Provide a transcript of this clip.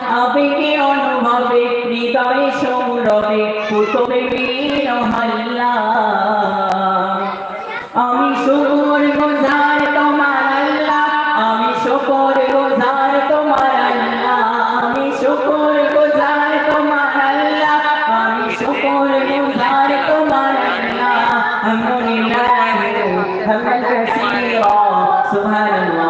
আবেগে অনুভবে হৃদয়ে সৌরভে পুতবে বীর হাল্লা আমি শুকর গোজার তোমার আল্লাহ আমি শুকর গোজার তোমার আল্লাহ আমি শুকর গোজার তোমার حمدا كثيرا سبحان الله